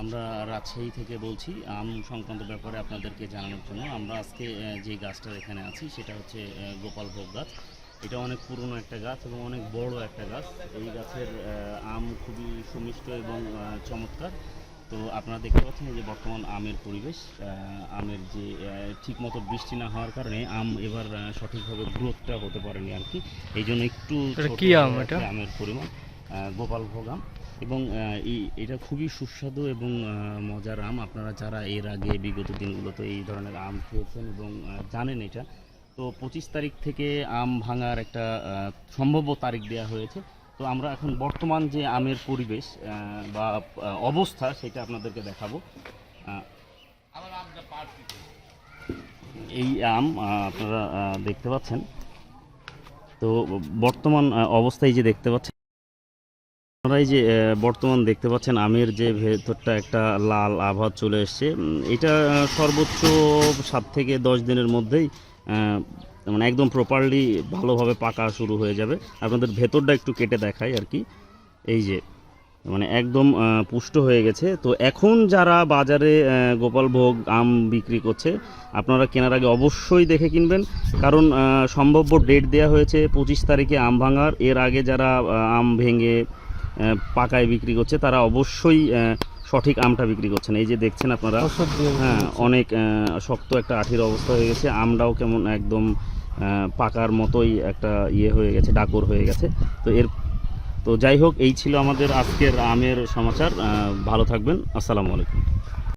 আমরা রাজশাহী থেকে বলছি আম সংক্রান্ত ব্যাপারে আপনাদেরকে জানানোর জন্য। আমরা আজকে যে গাছটার এখানে আছি সেটা হচ্ছে গোপালভোগ গাছ। এটা অনেক পুরনো একটা গাছ এবং অনেক বড় একটা গাছ। এই গাছের আম খুবই সুমিষ্ট এবং চমৎকার। তো আপনারা দেখতে পাচ্ছেন এই যে বর্তমান আমের পরিবেশ। আমের যে ঠিকমতো বৃষ্টি না হওয়ার কারণে আম এবার সঠিকভাবে গ্রোথটা হতে পারেনি আর কি এই জন্য একটু কি আম এটা? আমের পরিমাণ গোপালভোগ আম। এবং এটা খুবই সুস্বাদু এবং মজার আম। আপনারা যারা এর আগে বিগত দিনগুলোতে এই ধরনের আম খেয়েছেন এবং জানেন এটা, তো পঁচিশ তারিখ থেকে আম ভাঙার একটা সম্ভাব্য তারিখ দেওয়া হয়েছে। তো আমরা এখন বর্তমান যে আমের পরিবেশ বা অবস্থা সেটা আপনাদেরকে দেখাবো। এই আম আপনারা দেখতে পাচ্ছেন। তো বর্তমান অবস্থায় যে দেখতে পাচ্ছেন আপনারা এই যে বর্তমান দেখতে পাচ্ছেন আমের যে ভেতরটা একটা লাল আভা চলে এসছে। এটা সর্বোচ্চ সাত থেকে দশ দিনের মধ্যেই মানে একদম প্রপারলি ভালোভাবে পাকা শুরু হয়ে যাবে। আপনাদের ভেতরটা একটু কেটে দেখাই আর কি। এই যে মানে একদম পুষ্ট হয়ে গেছে। তো এখন যারা বাজারে গোপালভোগ আম বিক্রি করছে, আপনারা কেনার আগে অবশ্যই দেখে কিনবেন। কারণ সম্ভাব্য ডেট দেওয়া হয়েছে পঁচিশ তারিখে আম ভাঙার। এর আগে যারা আম ভেঙে পাকায় বিক্রি করছে তারা অবশ্যই সঠিক আমটা বিক্রি করছেন। এই যে দেখছেন আপনারা হ্যাঁ অনেক শক্ত একটা আঠির অবস্থা হয়ে গেছে। আমটাও কেমন একদম পাকার মতোই একটা ইয়ে হয়ে গেছে ডাকর হয়ে গেছে। তো এর তো যাই হোক এই ছিল আমাদের আজকের আমের সমাচার। ভালো থাকবেন। আসসালামু আলাইকুম।